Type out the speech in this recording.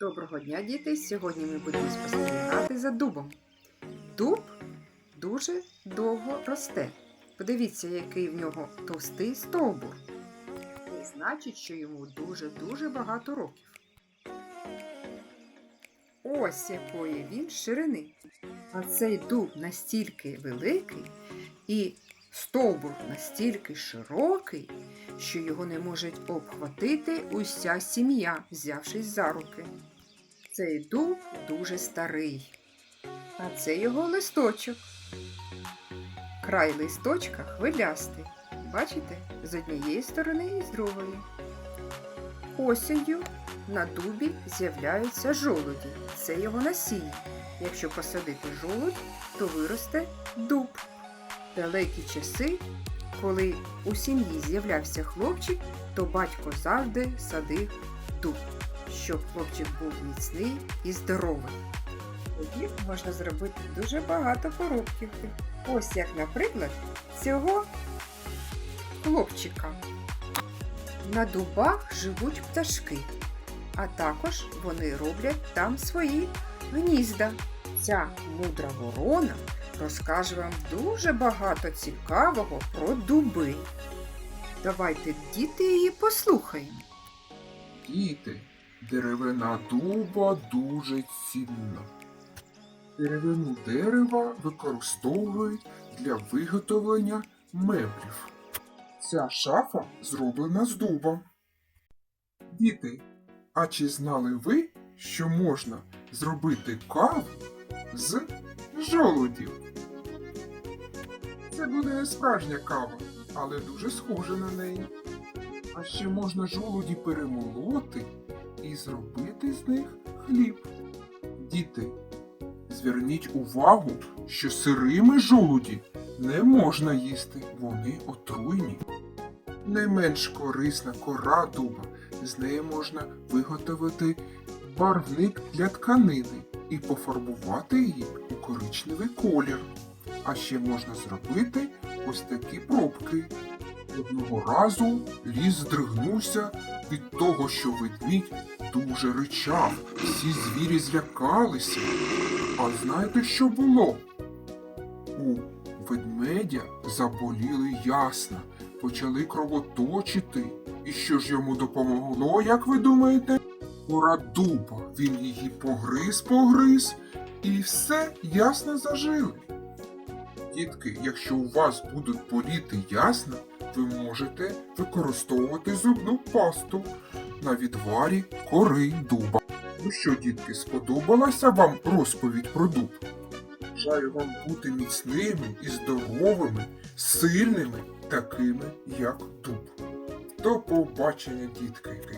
Доброго дня, діти! Сьогодні ми будемо спостерігати за дубом. Дуб дуже довго росте. Подивіться, який в нього товстий стовбур. Це значить, що йому дуже-дуже багато років. Ось якої він ширини. А цей дуб настільки великий і стовбур настільки широкий, що його не можуть обхватити уся сім'я, взявшись за руки. Цей дуб дуже старий, а це його листочок. Край листочка хвилястий. Бачите, з однієї сторони і з другої. Осінню на дубі з'являються жолуді. Це його насіння. Якщо посадити жолудь, то виросте дуб. Далекі часи, коли у сім'ї з'являвся хлопчик, то батько завжди садив дуб, щоб хлопчик був міцний і здоровий. Тоді можна зробити дуже багато поробків. Ось як, наприклад, цього хлопчика. На дубах живуть пташки, а також вони роблять там свої гнізда. Ця мудра ворона розкаже вам дуже багато цікавого про дуби. Давайте, діти, її послухаємо. Діти, деревина дуба дуже цінна. Деревину дерева використовують для виготовлення меблів. Ця шафа зроблена з дуба. Діти, а чи знали ви, що можна зробити каву з жолудів? Це буде не справжня кава, але дуже схожа на неї. А ще можна жолуді перемолоти і зробити з них хліб. Діти, зверніть увагу, що сирими жолуді не можна їсти, вони отруйні. Не менш корисна кора дуба, з неї можна виготовити барвник для тканини і пофарбувати її у коричневий колір. А ще можна зробити ось такі пробки. Одного разу ліс здригнувся від того, що ведмідь дуже ричав. Всі звірі злякалися. А знаєте, що було? У ведмедя заболіли ясна, почали кровоточити. І що ж йому допомогло, як ви думаєте? Кора дуба. Він її погриз, погриз, і все ясно зажили. Дітки, якщо у вас будуть боліти ясна, ви можете використовувати зубну пасту на відварі кори дуба. Ну що, дітки, сподобалася вам розповідь про дуб? Бажаю вам бути міцними і здоровими, сильними, такими, як дуб. До побачення, дітки!